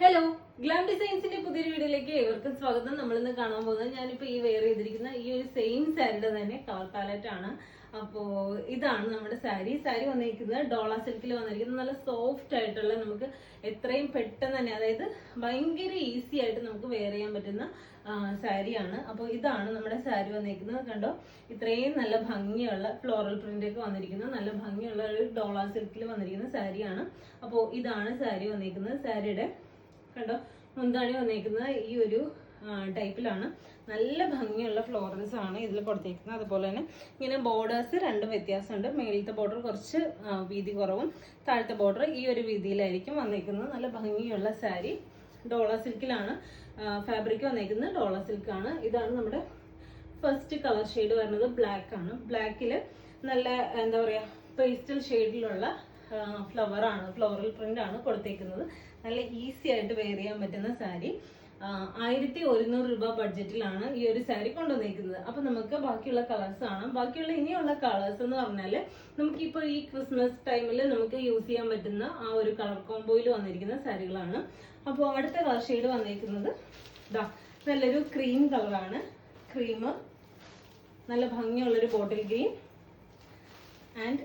Hello glam ഡിസൈൻസിന്റെ പുതിയൊരു വീഡിയോയിലേക്ക് ഏവർക്കും സ്വാഗതം. നമ്മൾ ഇന്ന് കാണാൻ പോകുന്നത് ഞാനിപ്പോ ഈ വെയർ ചെയ്തിരിക്കുന്ന ഈ ഒരു സെയിം സാരിയുടെ തന്നെ കളർ പാലറ്റ് ആണ്. അപ്പോ ഇതാണ് നമ്മുടെ സാരി സാരി വന്നിരിക്കുന്നത് ഡോള സിൽക്കിൽ വന്നിരിക്കുന്നത് നല്ല സോഫ്റ്റ് ആയിട്ടുള്ള നമുക്ക് എത്രയും പെട്ടെന്ന് തന്നെ അതായത് ഭയങ്കര ഈസി ആയിട്ട് നമുക്ക് വെയർ ചെയ്യാൻ പറ്റുന്ന സാരിയാണ് അപ്പോൾ ഇതാണ് നമ്മുടെ സാരി വന്നിരിക്കുന്നത്. കണ്ടോ? ഇത്രയും നല്ല ഭംഗിയുള്ള ഫ്ലോറൽ പ്രിന്റ് ഒക്കെ വന്നിരിക്കുന്ന. നല്ല ഭംഗിയുള്ള ഒരു ഡോള സിൽക്കിൽ വന്നിരിക്കുന്ന സാരിയാണ് അപ്പോൾ ഇതാണ് സാരി വന്നിരിക്കുന്നത്. സാരിയുടെ കണ്ടോ? മുന്താണി വന്നേക്കുന്നത് ഈ ഒരു ടൈപ്പിലാണ്. നല്ല ഭംഗിയുള്ള ഫ്ലോറൻസ് ആണ് ഇതിൽ കൊടുത്തേക്കുന്നത്. അതുപോലെ തന്നെ ഇങ്ങനെ ബോർഡേഴ്സ് രണ്ടും വ്യത്യാസമുണ്ട്. മേളിലത്തെ ബോർഡർ കുറച്ച് വീതി കുറവും താഴത്തെ ബോർഡർ ഈ ഒരു വീതിയിലായിരിക്കും വന്നേക്കുന്നത്. നല്ല ഭംഗിയുള്ള സാരി. ഡോളർ സിൽക്കിലാണ് ഫാബ്രിക് വന്നേക്കുന്നത്. ഡോള സിൽക്കാണ്. ഇതാണ് നമ്മുടെ ഫസ്റ്റ് കളർ ഷെയ്ഡ് വരുന്നത് ബ്ലാക്ക് ആണ് ബ്ലാക്കിൽ നല്ല എന്താ പറയുക പേസ്റ്റൽ ഷെയ്ഡിലുള്ള ഫ്ലവർ ആണ്. ഫ്ലോറൽ പ്രിന്റ് ആണ് കൊടുത്തേക്കുന്നത്. നല്ല ഈസി ആയിട്ട് വെയർ ചെയ്യാൻ പറ്റുന്ന സാരി ആയിരത്തി ഒരുന്നൂറ് രൂപ ബഡ്ജറ്റിലാണ് ഈ ഒരു സാരി കൊണ്ടുവന്നേക്കുന്നത്. അപ്പൊ നമുക്ക് ബാക്കിയുള്ള കളേഴ്സ് കാണാം. ബാക്കിയുള്ള ഇനിയുള്ള കളേഴ്സ് എന്ന് പറഞ്ഞാൽ നമുക്ക് ഇപ്പോൾ ഈ ക്രിസ്മസ് ടൈമിൽ നമുക്ക് യൂസ് ചെയ്യാൻ പറ്റുന്ന ആ ഒരു കളർ കോംബോയിൽ വന്നിരിക്കുന്ന സാരികളാണ് അപ്പോൾ അടുത്ത കളർ ഷെയ്ഡ് വന്നിരിക്കുന്നത് ഇതാ നല്ലൊരു ക്രീം കളറാണ് ക്രീം നല്ല ഭംഗിയുള്ളൊരു ബോട്ടിൽ ഗ്രീൻ ആൻഡ്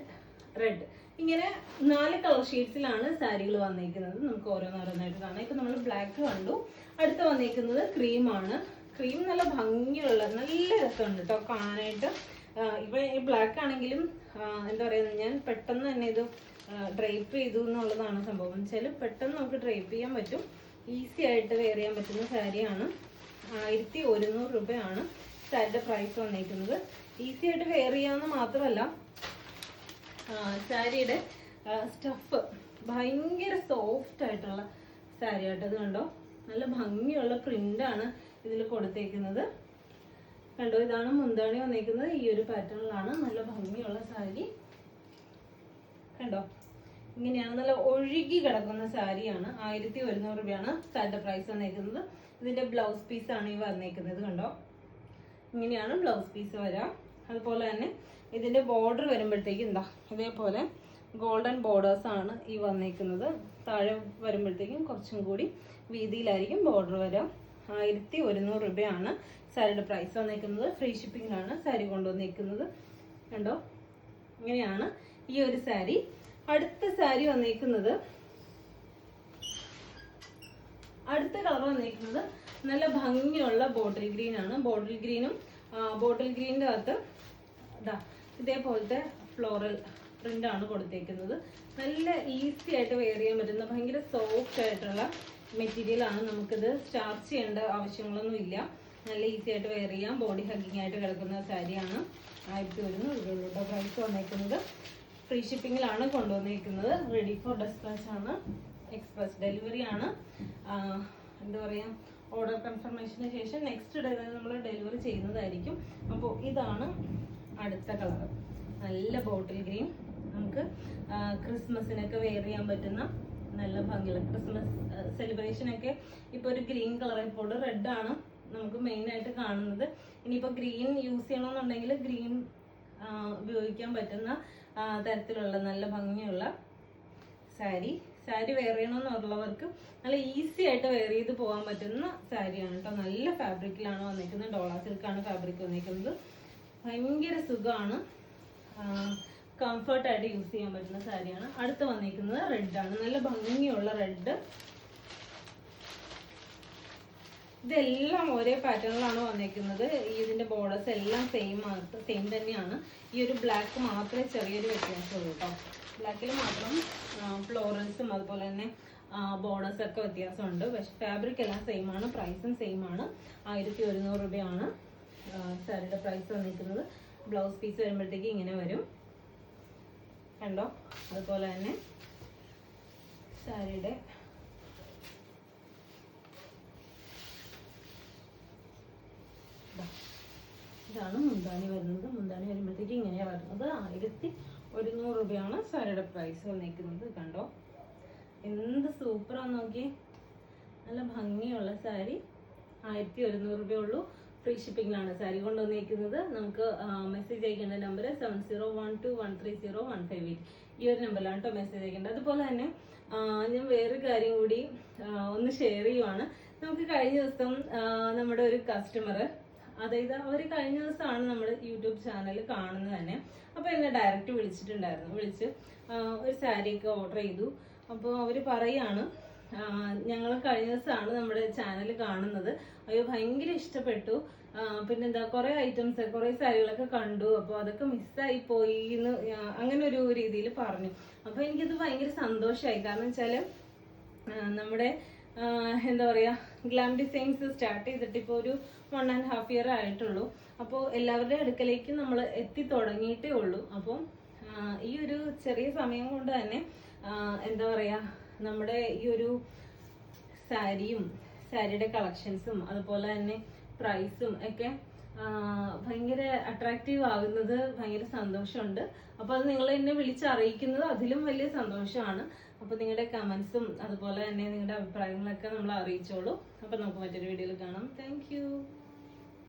റെഡ് ഇങ്ങനെ നാല് കളർ ഷെയ്ഡ്സിലാണ് സാരികൾ വന്നിരിക്കുന്നത് നമുക്ക് ഓരോന്നോരോന്നായിട്ട് കാണാം. ഇപ്പൊ നമ്മൾ ബ്ലാക്ക് കണ്ടു. അടുത്ത് വന്നിരിക്കുന്നത് ക്രീമാണ് ക്രീം നല്ല ഭംഗിയുള്ള നല്ല രസമുണ്ട് കേട്ടോ കാണാനായിട്ട്. ഇപ്പം ഈ ബ്ലാക്ക് ആണെങ്കിലും എന്താ പറയുക ഞാൻ പെട്ടെന്ന് തന്നെ ഇത് ഡ്രൈപ്പ് ചെയ്തു എന്നുള്ളതാണ് സംഭവം. വെച്ചാൽ പെട്ടെന്ന് നമുക്ക് ഡ്രൈപ്പ് ചെയ്യാൻ പറ്റും. ഈസി ആയിട്ട് വെയർ ചെയ്യാൻ പറ്റുന്ന സാരിയാണ്. ആയിരത്തി ഒരുന്നൂറ് രൂപയാണ് സാരിയുടെ പ്രൈസ് വന്നിരിക്കുന്നത് ഈസി ആയിട്ട് വെയർ ചെയ്യാമെന്ന് മാത്രമല്ല സാരിയുടെ സ്റ്റഫ് ഭയങ്കര സോഫ്റ്റ് ആയിട്ടുള്ള സാരി ആയിട്ട് അത് കണ്ടോ? നല്ല ഭംഗിയുള്ള പ്രിന്റ് ആണ് ഇതിൽ കൊടുത്തേക്കുന്നത്. കണ്ടോ ഇതാണ് മുന്താണി വന്നേക്കുന്നത്. ഈ ഒരു പാറ്റേണിലാണ് നല്ല ഭംഗിയുള്ള സാരി. കണ്ടോ? ഇങ്ങനെയാണ് നല്ല ഒഴുകി കിടക്കുന്ന സാരിയാണ്. ആയിരത്തി ഒരുന്നൂറ് രൂപയാണ് സാരിയുടെ പ്രൈസ് വന്നേക്കുന്നത്. ഇതിന്റെ ബ്ലൗസ് പീസ് ആണ് ഈ വന്നേക്കുന്നത് കണ്ടോ? ഇങ്ങനെയാണ് ബ്ലൗസ് പീസ് വരാം. അതുപോലെ തന്നെ ഇതിന്റെ ബോർഡർ വരുമ്പോഴത്തേക്കും എന്താ ഇതേപോലെ ഗോൾഡൻ ബോർഡേഴ്സ് ആണ് ഈ വന്നേക്കുന്നത്. താഴെ വരുമ്പോഴത്തേക്കും കുറച്ചും കൂടി വീതിയിലായിരിക്കും ബോർഡർ വരാം ആയിരത്തി ഒരുന്നൂറ് രൂപയാണ് സാരിയുടെ പ്രൈസ് വന്നേക്കുന്നത്. ഫ്രീ ഷിപ്പിംഗാണ് സാരി കൊണ്ടുവന്നേക്കുന്നത്. കണ്ടോ? ഇങ്ങനെയാണ് ഈ ഒരു സാരി അടുത്ത സാരി വന്നേക്കുന്നത് അടുത്ത കളർ വന്നേക്കുന്നത് നല്ല ഭംഗിയുള്ള ബോട്ടിൽ ഗ്രീൻ ആണ്. ബോട്ടിൽ ഗ്രീനും ബോട്ടിൽ ഗ്രീനിന്റെ അകത്ത് ഇതാ ഇതേപോലത്തെ ഫ്ലോറൽ പ്രിന്റ് ആണ് കൊടുത്തേക്കുന്നത്. നല്ല ഈസി ആയിട്ട് വെയർ ചെയ്യാൻ പറ്റുന്ന ഭയങ്കര സോഫ്റ്റ് ആയിട്ടുള്ള മെറ്റീരിയൽ ആണ് നമുക്കിത് സ്റ്റാർച്ച് ചെയ്യേണ്ട ആവശ്യങ്ങളൊന്നും ഇല്ല. നല്ല ഈസി ആയിട്ട് വെയർ ചെയ്യാം. ബോഡി ഹഗ്ഗിങ് ആയിട്ട് കിടക്കുന്ന സാരിയാണ് ആയിരത്തി ഒരുന്നൂറ് രൂപയുടെ പ്രൈസ് വന്നേക്കുന്നത്. ഫ്രീ ഷിപ്പിങ്ങിലാണ് കൊണ്ടുവന്നേക്കുന്നത്. റെഡി ഫോർ ഡെസ്പാച്ച് ആണ്. എക്സ്പ്രസ് ഡെലിവറി ആണ്. എന്താ പറയാ? ഓർഡർ കൺഫർമേഷന് ശേഷം നെക്സ്റ്റ് ഡേ തന്നെ നമ്മൾ ഡെലിവറി ചെയ്യുന്നതായിരിക്കും. അപ്പോൾ ഇതാണ് അടുത്ത കളർ നല്ല ബോട്ടിൽ ഗ്രീൻ നമുക്ക് ക്രിസ്മസിനൊക്കെ വെയർ ചെയ്യാൻ പറ്റുന്ന നല്ല ഭംഗിയുള്ള ക്രിസ്മസ് സെലിബ്രേഷനൊക്കെ ഇപ്പോൾ ഒരു ഗ്രീൻ കളർ ഇപ്പോൾ റെഡ് ആണ് നമുക്ക് മെയിൻ ആയിട്ട് കാണുന്നത്. ഇനിയിപ്പോൾ ഗ്രീൻ യൂസ് ചെയ്യണമെന്നുണ്ടെങ്കിൽ ഗ്രീൻ ഉപയോഗിക്കാൻ പറ്റുന്ന തരത്തിലുള്ള നല്ല ഭംഗിയുള്ള സാരി സാരി വെയർ ചെയ്യണമെന്നുള്ളവർക്ക് നല്ല ഈസി ആയിട്ട് വെയർ ചെയ്ത് പോകാൻ പറ്റുന്ന സാരിയാണ് കേട്ടോ നല്ല ഫാബ്രിക്കിലാണ് വന്നിരിക്കുന്നത്. ഡോളാ സിൽക്കാണ് ഫാബ്രിക് വന്നിരിക്കുന്നത്. ഭയങ്കര സുഖമാണ്. കംഫർട്ടായിട്ട് യൂസ് ചെയ്യാൻ പറ്റുന്ന സാരിയാണ്. അടുത്ത് വന്നിരിക്കുന്നത് റെഡ് ആണ്. നല്ല ഭംഗിയുള്ള റെഡ് ഇതെല്ലാം ഒരേ പാറ്റേണിലാണ് വന്നേക്കുന്നത്. ഈ ഇതിന്റെ ബോർഡേഴ്സ് എല്ലാം സെയിം ആണ് സെയിം തന്നെയാണ്. ഈ ഒരു ബ്ലാക്ക് മാത്രമേ ചെറിയൊരു വ്യത്യാസമുള്ളൂ കേട്ടോ ബ്ലാക്കിൽ മാത്രം ഫ്ലോറൻസും അതുപോലെ തന്നെ ബോർഡേഴ്സ് ഒക്കെ വ്യത്യാസമുണ്ട്. പക്ഷെ ഫാബ്രിക് എല്ലാം സെയിം ആണ് പ്രൈസും സെയിം ആണ്. ആയിരത്തി ഒരുന്നൂറ് രൂപയാണ് സാരിയുടെ പ്രൈസ് വന്നിരിക്കുന്നത്. ബ്ലൗസ് പീസ് വരുമ്പോഴത്തേക്ക് ഇങ്ങനെ വരും. കണ്ടോ? അതുപോലെ തന്നെ സാരിയുടെ ഇതാണ് മുന്താണി വരുന്നത്. മുന്താണി വരുമ്പോഴത്തേക്ക് ഇങ്ങനെയാണ് വരുന്നത്. ആയിരത്തി ഒരുന്നൂറ് രൂപയാണ് സാരിയുടെ പ്രൈസ് വന്നിരിക്കുന്നത് കണ്ടോ? എന്ത് സൂപ്പറാന്ന് നോക്കി നല്ല ഭംഗിയുള്ള സാരി. ആയിരത്തി ഒരുന്നൂറ് രൂപയേ ഉള്ളൂ. ഫ്രീ ഷിപ്പിംഗിലാണ് സാരി കൊണ്ടുവന്നിരിക്കുന്നത് നമുക്ക് മെസ്സേജ് അയക്കേണ്ട number seven zero one two one three zero one five eight ഈ ഒരു നമ്പറിലാണ് കേട്ടോ മെസ്സേജ് അയക്കേണ്ടത്. അതുപോലെ തന്നെ ഞാൻ വേറൊരു കാര്യം കൂടി ഒന്ന് ഷെയർ ചെയ്യുവാണ്. നമുക്ക് കഴിഞ്ഞ ദിവസം നമ്മുടെ ഒരു കസ്റ്റമർ അതായത് അവർ കഴിഞ്ഞ ദിവസമാണ് നമ്മൾ യൂട്യൂബ് ചാനൽ കാണുന്നത് തന്നെ. അപ്പോൾ എന്നെ ഡയറക്റ്റ് വിളിച്ചിട്ടുണ്ടായിരുന്നു. വിളിച്ച് ഒരു സാരിയൊക്കെ ഓർഡർ ചെയ്തു. അപ്പോൾ അവർ പറയാണ് ഞങ്ങൾ കഴിഞ്ഞ ദിവസമാണ് നമ്മുടെ ചാനൽ കാണുന്നത്. അയ്യോ ഭയങ്കര ഇഷ്ടപ്പെട്ടു. പിന്നെന്താ കുറേ ഐറ്റംസ് കുറേ സാരികളൊക്കെ കണ്ടു. അപ്പോൾ അതൊക്കെ മിസ്സായി പോയി എന്ന് അങ്ങനെ ഒരു രീതിയിൽ പറഞ്ഞു. അപ്പോൾ എനിക്കത് ഭയങ്കര സന്തോഷമായി കാരണം വെച്ചാൽ നമ്മുടെ എന്താ പറയുക ഗ്ലാം ഡിസൈൻസ് സ്റ്റാർട്ട് ചെയ്തിട്ട് ഇപ്പോൾ ഒരു വൺ ആൻഡ് ഹാഫ് ഇയർ ആയിട്ടുള്ളൂ. അപ്പോൾ എല്ലാവരുടെ അടുക്കലേക്ക് നമ്മൾ എത്തി തുടങ്ങിയിട്ടേ ഉള്ളൂ. അപ്പോൾ ഈ ഒരു ചെറിയ സമയം കൊണ്ട് തന്നെ എന്താ പറയുക നമ്മുടെ ഈ ഒരു സാരിയും സാരിയുടെ കളക്ഷൻസും അതുപോലെ തന്നെ പ്രൈസും ഒക്കെ ഭയങ്കര അട്രാക്റ്റീവ് ആകുന്നത് ഭയങ്കര സന്തോഷമുണ്ട്. അപ്പോൾ അത് നിങ്ങൾ എന്നെ വിളിച്ചറിയിക്കുന്നത് അതിലും വലിയ സന്തോഷമാണ്. അപ്പോൾ നിങ്ങളുടെ കമൻസും അതുപോലെ തന്നെ നിങ്ങളുടെ അഭിപ്രായങ്ങളൊക്കെ നമ്മൾ അറിയിച്ചോളൂ. അപ്പോൾ നമുക്ക് മറ്റൊരു വീഡിയോയിൽ കാണാം. താങ്ക്